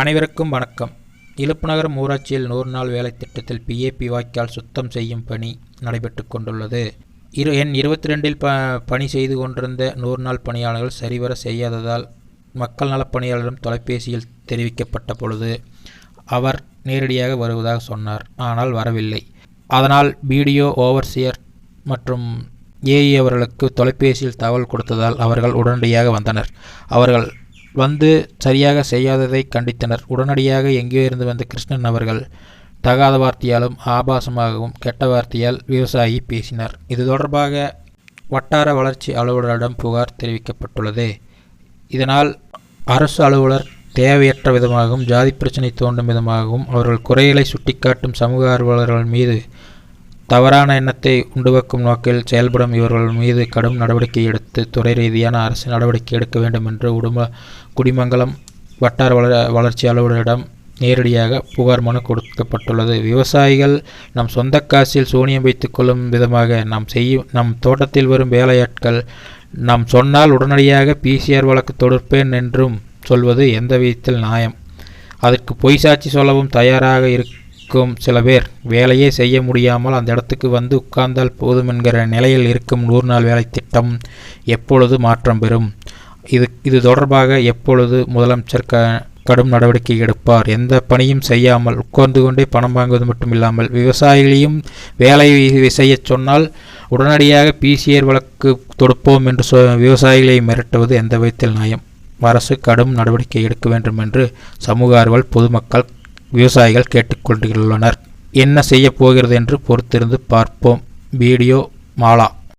அனைவருக்கும் வணக்கம். இலுப்புநகரம் ஊராட்சியில் நூறு நாள் வேலை திட்டத்தில் பிஏபி வாய்க்கால் சுத்தம் செய்யும் பணி நடைபெற்று கொண்டுள்ளது. இரு என் இருபத்தி ரெண்டில் ப பணி செய்து கொண்டிருந்த நூறு நாள் பணியாளர்கள் சரிவர செய்யாததால் மக்கள் நலப்பணியாளரிடம் தொலைபேசியில் தெரிவிக்கப்பட்ட பொழுது அவர் நேரடியாக வருவதாக சொன்னார். ஆனால் வரவில்லை. அதனால் பிடிஓ ஓவர்சியர் மற்றும் ஏஇ அவர்களுக்கு தொலைபேசியில் தகவல் கொடுத்ததால் அவர்கள் உடனடியாக வந்தனர். அவர்கள் வந்து சரியாக செய்யாததை கண்டித்தனர். உடனடியாக எங்கேயோ இருந்து வந்த கிருஷ்ணன் அவர்கள் தகாத வார்த்தையாலும் ஆபாசமாகவும் கெட்ட வார்த்தையால் விவசாயி பேசினார். இது தொடர்பாக வட்டார வளர்ச்சி அலுவலரிடம் புகார் தெரிவிக்கப்பட்டுள்ளது. இதனால் அரசு அலுவலர் தேவையற்ற விதமாகவும் ஜாதி பிரச்சனை தோண்டும் விதமாகவும் அவர்கள் குறைகளை சுட்டிக்காட்டும் சமூக ஆர்வலர்கள் மீது தவறான எண்ணத்தை உண்டுவக்கும் நோக்கில் செயல்படும் இவர்கள் மீது கடும் நடவடிக்கை எடுத்து துறை ரீதியான அரசு நடவடிக்கை எடுக்க வேண்டும் என்று உடும குடிமங்கலம் வட்டார வள வளர்ச்சி அலுவலரிடம் நேரடியாக புகார் மனு கொடுக்கப்பட்டுள்ளது. விவசாயிகள் நம் சொந்த காசில் சூனியம் வைத்துக்கொள்ளும் விதமாக நாம் செய்யும் நம் தோட்டத்தில் வரும் வேலையாட்கள் நாம் சொன்னால் உடனடியாக பிசிஆர் வழக்கு தொடுப்பேன் என்றும் சொல்வது எந்த விதத்தில் நியாயம்? அதற்கு பொய் சாட்சி சொல்லவும் தயாராக இருக்கும். சில பேர் வேலையே செய்ய முடியாமல் அந்த இடத்துக்கு வந்து உட்கார்ந்தால் போதும் என்கிற நிலையில் இருக்கும் நூறு நாள் வேலை திட்டம் எப்பொழுது மாற்றம் பெறும்? இது இது தொடர்பாக எப்பொழுது முதலமைச்சர் க கடும் நடவடிக்கை எடுப்பார்? எந்த பணியும் செய்யாமல் உட்கார்ந்து கொண்டே பணம் வாங்குவது மட்டுமில்லாமல் விவசாயிகளையும் வேலை செய்ய சொன்னால் உடனடியாக பிசிஆர் வழக்கு தொடுப்போம் என்று சொ விவசாயிகளை மிரட்டுவது எந்த விதத்தில் நியாயம்? அரசு கடும் நடவடிக்கை எடுக்க வேண்டும் என்று சமூக ஆர்வல் பொதுமக்கள் விவசாயிகள் கேட்டுக்கொண்டுள்ளனர் என்ன செய்ய போகிறது என்று பொறுத்திருந்து பார்ப்போம். வீடியோ மாலா